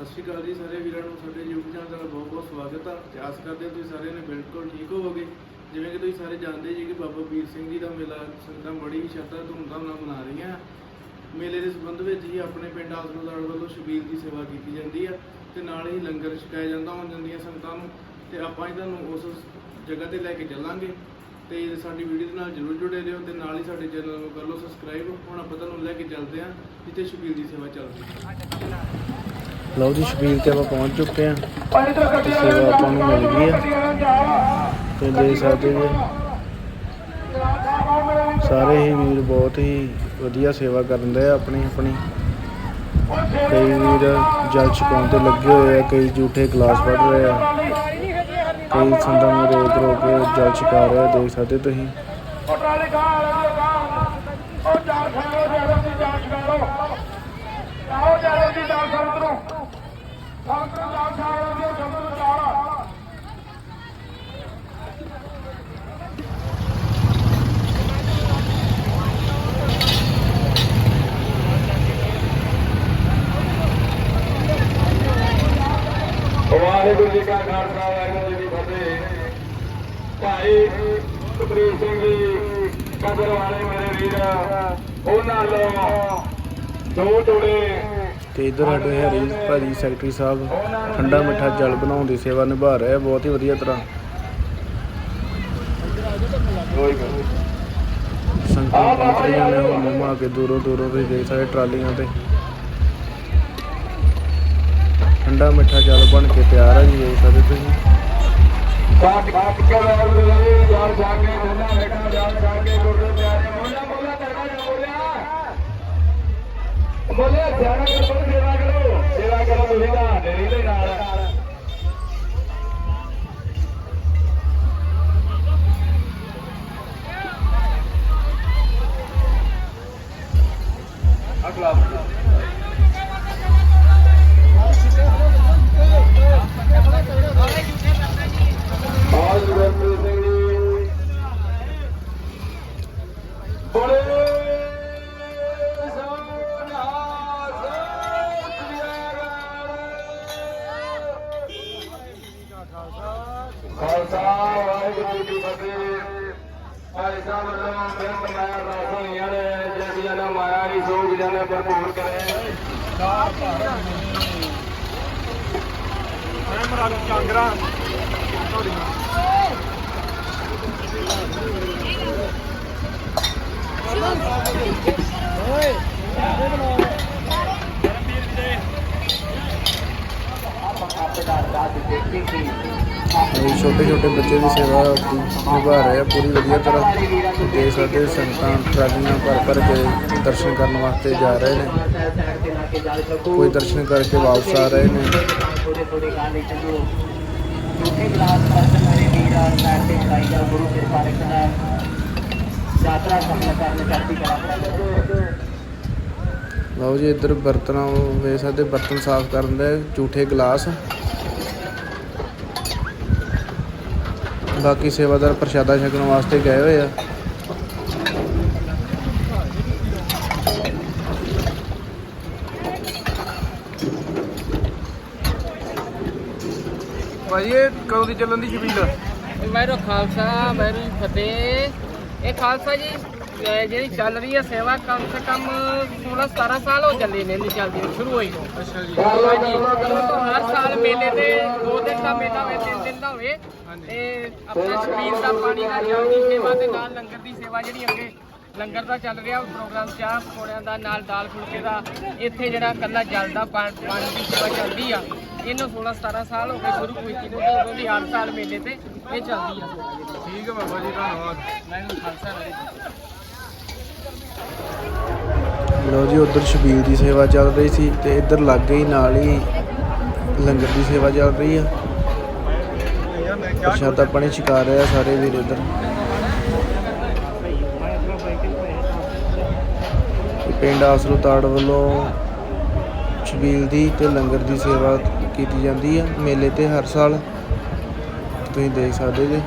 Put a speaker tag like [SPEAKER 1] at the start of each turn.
[SPEAKER 1] ਸਤਿ ਸ਼੍ਰੀ ਅਕਾਲ ਜੀ ਸਾਰੇ ਵੀਰਾਂ ਨੂੰ, ਸਾਡੇ YouTube ਚੈਨਲ ਦਾ ਬਹੁਤ ਬਹੁਤ ਸਵਾਗਤ ਆ ਤੇ ਆਸ ਕਰਦੇ ਹਾਂ ਤੁਸੀਂ ਸਾਰਿਆਂ ਨੇ ਬਿਲਕੁਲ ਠੀਕ ਹੋਵੋਗੇ। ਜਿਵੇਂ ਕਿ ਤੁਸੀਂ ਸਾਰੇ ਜਾਣਦੇ ਜੀ ਕਿ ਬਾਬਾ ਵੀਰ ਸਿੰਘ ਜੀ ਦਾ ਮੇਲਾ ਸੰਗਤਾਂ ਬੜੀ ਸ਼ਰਧਾ, ਧੂਮਧਾਮ ਨਾਲ ਮਨਾ ਰਹੀਆਂ। ਮੇਲੇ ਦੇ ਸੰਬੰਧ ਵਿੱਚ ਹੀ ਆਪਣੇ ਪਿੰਡ ਆਸਰੋਦਾਰ ਵੱਲੋਂ ਸ਼ਬੀਲ ਦੀ ਸੇਵਾ ਕੀਤੀ ਜਾਂਦੀ ਆ ਤੇ ਨਾਲ ਹੀ ਲੰਗਰ ਛਕਾਇਆ ਜਾਂਦਾ ਹੋਣ ਜਾਂਦੀਆਂ ਸੰਗਤਾਂ ਨੂੰ ਤੇ ਆਪਾਂ ਹੀ ਤੁਹਾਨੂੰ ਉਸ ਜਗ੍ਹਾ ਤੇ ਲੈ ਕੇ ਚੱਲਾਂਗੇ। ਤੇ ਸਾਡੀ ਵੀਡੀਓ ਦੇ ਨਾਲ ਜਰੂਰ ਜੁੜੇ ਰਹੋ ਤੇ ਨਾਲ ਹੀ ਸਾਡੇ ਚੈਨਲ ਨੂੰ ਕਰ ਲਓ ਸਬਸਕ੍ਰਾਈਬ ਹੁਣ ਆਪਾਂ ਤੁਹਾਨੂੰ ਲੈ ਕੇ ਚੱਲਦੇ ਹਾਂ ਜਿੱਥੇ ਸ਼ਬੀਲ ਦੀ ਸੇਵਾ ਚੱਲਦੀ ਹੈ।
[SPEAKER 2] ਲਓ ਜੀ ਸ਼ਬੀਲ ਤੇ ਆਪਾਂ ਪਹੁੰਚ ਚੁੱਕੇ ਹਾਂ। ਤੇ ਸੇਵਾ ਆਪਾਂ ਨੂੰ ਮਿਲ ਗਈ ਆ ਤੇ ਦੇਖ ਸਕਦੇ ਜੀ। ਸਾਰੇ ਹੀ ਵੀਰ ਬਹੁਤ ਹੀ ਵਧੀਆ ਸੇਵਾ ਕਰਨ ਦੇ ਆ ਆਪਣੀ ਆਪਣੀ। ਕਈ ਵੀਰ ਜਲ ਛਕਾਉਣ ਤੇ ਲੱਗੇ ਹੋਏ ਆ ਕਈ ਝੂਠੇ ਗਲਾਸ ਫੜ ਰਹੇ ਆ। ਕਈ ਸੰਦਾਂ ਨੂੰ ਰੋਕ ਰੋਕ ਕੇ ਜਲ ਛਕਾ ਰਹੇ ਆ ਦੇਖ ਸਕਦੇ ਤੁਸੀਂ।
[SPEAKER 3] ਉਹ ਦੀ ਦੀ ਜਰਮ ਦੀ ਜਾਂਚ ਸੰਤਰੋ ਸੰਤਰੋ ਚਾਰ ਵਾਹਿਗੁਰੂ ਜੀ ਕਾ ਖਾਲਸਾ, ਵਾਹਿਗੁਰੂ ਜੀ ਕੀ ਫਤਿਹ। ਭਾਈ ਸੁਖਬੀਰ ਸਿੰਘ ਜੀ ਕਦਰ ਵਾਲੇ ਮੇਰੇ ਵੀਰ, ਉਹਨਾਂ ਨੂੰ ਦੋ ਟੋੜੇ
[SPEAKER 2] ਤੇ ਇਧਰ ਸਾਡੇ ਹਰੀ ਭਾਜੀ ਸੈਕਟਰੀ ਸਾਹਿਬ ਠੰਡਾ ਮਿੱਠਾ ਜਲ ਬਣਾਉਣ ਦੀ ਸੇਵਾ ਨਿਭਾ ਰਹੇ ਆ ਬਹੁਤ ਹੀ ਵਧੀਆ ਤਰ੍ਹਾਂ। ਸੰਗਤਾਂ ਪਹੁੰਚ ਰਹੀਆਂ ਨੇ ਹੁਣ ਮੂੰਹ ਕੇ ਦੂਰੋਂ ਦੂਰੋਂ ਤੁਸੀਂ ਦੇਖ ਸਕਦੇ ਟਰਾਲੀਆਂ ਤੇ। ਠੰਡਾ ਮਿੱਠਾ ਜਲ ਬਣ ਕੇ ਤਿਆਰ ਹੈ ਜੀ ਦੇਖ ਸਕਦੇ ਤੁਸੀਂ।
[SPEAKER 3] ਕਾਟ ਕਾਟ ਕੇ ਵਾਹਿਗੁਰੂ ਜੀ ਯਾਰ ਜਾ ਕੇ ਠੰਡਾ ਬੈਠਾ ਜਾਨ ਖਾ ਕੇ ਗੁਰਦੇ ਪਿਆਰੇ ਮੋਲਾ ਮੋਲਾ ਕਰਨਾ ਜਾ ਬੋਲਿਆ ਬੋਲਿਆ ਸਿਆਣਾ ਕਰੋ ਸੇਵਾ ਕਰੋ ਸੇਵਾ ਕਰੋ ਤੁਸੀਂ ਦਾ ਡੇਰੀ ਦੇ ਵਾਹਿਗੁਰੂ ਭਾਈ ਸਾਹਿਬ ਵੱਲੋਂ ਬੇਨਤ ਮਾਇਆ ਰਾਖੀਆਂ ਨੇ ਜਿਹੜੀਆਂ ਨਾ ਮਾਇਆ ਦੀ ਸੋਗ ਜਨ ਭਰਪੂਰ ਕਰੇ।
[SPEAKER 2] ਇਹ ਛੋਟੇ ਛੋਟੇ ਬੱਚੇ ਵੀ ਸੇਵਾ ਆਪਣੀ ਨਿਭਾ ਰਹੇ ਆ ਪੂਰੀ ਵਧੀਆ ਤਰ੍ਹਾਂ। ਤੇ ਸਾਡੇ ਸੰਗਤਾਂ, ਟਰਾਲੀਆਂ ਭਰ ਭਰ ਕੇ ਦਰਸ਼ਨ ਕਰਨ ਵਾਸਤੇ ਜਾ ਰਹੇ ਨੇ। ਕੋਈ ਦਰਸ਼ਨ ਕਰਕੇ ਵਾਪਸ ਆ ਰਹੇ ਨੇ।
[SPEAKER 4] ਥੋੜੇ ਥੋੜੇ ਗਾਂ ਚੱਲੋ ਝੂਠੇ ਗਲਾਸ ਬਰਤਨ ਮੇਰੇ ਵੀਰਾ ਸਾਈਡ ਤੇ ਚੜਾਈ ਜਾ ਗੁਰੂ ਕਿਰਪਾ ਰੱਖਣਾ ਯਾਤਰਾ ਸਫਲ ਕਰਨ ਚੜ੍ਹਦੀ ਕਰਾ
[SPEAKER 2] ਲਓ ਜੀ, ਇੱਧਰ ਬਰਤਨਾਂ, ਵੇਖ ਸਕਦੇ, ਬਰਤਨ ਸਾਫ਼ ਕਰਨ ਦੇ ਝੂਠੇ ਗਲਾਸ। ਬਾਕੀ ਸੇਵਾਦਾਰ ਪ੍ਰਸ਼ਾਦਾ ਛਕਣ ਵਾਸਤੇ ਗਏ ਹੋਏ ਆ।
[SPEAKER 1] ਭਾਈ ਇਹ ਕਦੋਂ ਦੀ ਚੱਲਣ ਦੀ ਸ਼ਬੀਲ
[SPEAKER 5] ਮੈਰੋ ਖਾਲਸਾ ਮੈਰੂ ਫਤਿਹ। ਇਹ ਖਾਲਸਾ ਜੀ ਜਿਹੜੀ ਚੱਲ ਰਹੀ ਹੈ ਸੇਵਾ ਕਮ ਸੇ ਕਮ 16 17 ਸਾਲ ਹੋ ਚੱਲੇ ਨੇ ਨਹੀਂ ਚੱਲਦੀ ਸ਼ੁਰੂ ਹੋਈ
[SPEAKER 1] ਅੱਛਾ ਜੀ।
[SPEAKER 5] ਹਾਂਜੀ। ਹਰ ਸਾਲ ਮੇਲੇ ਤੇ ਦੋ ਦਿਨ ਦਾ ਮੇਲਾ ਹੋਵੇ ਤਿੰਨ ਦਿਨ ਦਾ ਹੋਵੇ ਤੇ ਆਪਣਾ ਸ਼ਬੀਲ ਦਾ ਪਾਣੀ ਦਾ ਜਲ ਦੀ ਸੇਵਾ ਤੇ ਨਾਲ ਲੰਗਰ ਦੀ ਸੇਵਾ ਜਿਹੜੀ ਅੱਗੇ ਲੰਗਰ ਦਾ ਚੱਲ ਰਿਹਾ ਪ੍ਰੋਗਰਾਮ ਚਾਹ ਪਕੌੜਿਆਂ ਦਾ ਨਾਲ ਦਾਲ ਫੁਲਕੇ ਦਾ ਇੱਥੇ ਜਿਹੜਾ ਕੱਲਾ ਜਲ ਦਾ ਪਾ- ਪਾਣੀ ਦੀ ਸੇਵਾ ਚੱਲਦੀ ਆ। ਇਹਨੂੰ 16 17 ਸਾਲ ਹੋ ਗਏ ਸ਼ੁਰੂ ਕੀਤੀ ਨੂੰ ਤੇ ਉਦੋਂ ਦੀ ਹਰ ਸਾਲ ਮੇਲੇ ਤੇ ਇਹ ਚੱਲਦੀ ਆ।
[SPEAKER 1] ਠੀਕ ਹੈ ਬਾਬਾ ਜੀ ਧੰਨਵਾਦ।
[SPEAKER 5] ਮੈਂ ਖਾਲਸਾ ਰਾਏ
[SPEAKER 2] ਲਓ ਜੀ, ਉਧਰ ਸ਼ਬੀਲ ਦੀ ਸੇਵਾ ਚੱਲ ਰਹੀ ਸੀ ਤੇ ਇੱਧਰ ਲਾਗੇ ਹੀ ਨਾਲ ਹੀ ਲੰਗਰ ਦੀ ਸੇਵਾ ਚੱਲ ਰਹੀ ਆ। ਪ੍ਰਸ਼ਾਦਾ ਪਾਣੀ ਛਕਾ ਰਹੇ ਆ ਸਾਰੇ ਵੀਰ ਇੱਧਰ। ਪਿੰਡ ਆਸਰੂ ਤਾੜ ਵੱਲੋਂ ਛਬੀਲ ਦੀ ਤੇ ਲੰਗਰ ਦੀ ਸੇਵਾ ਕੀਤੀ ਜਾਂਦੀ ਆ ਮੇਲੇ ਤੇ ਹਰ ਸਾਲ। ਤੁਸੀਂ ਦੇਖ ਸਕਦੇ ਜੇ।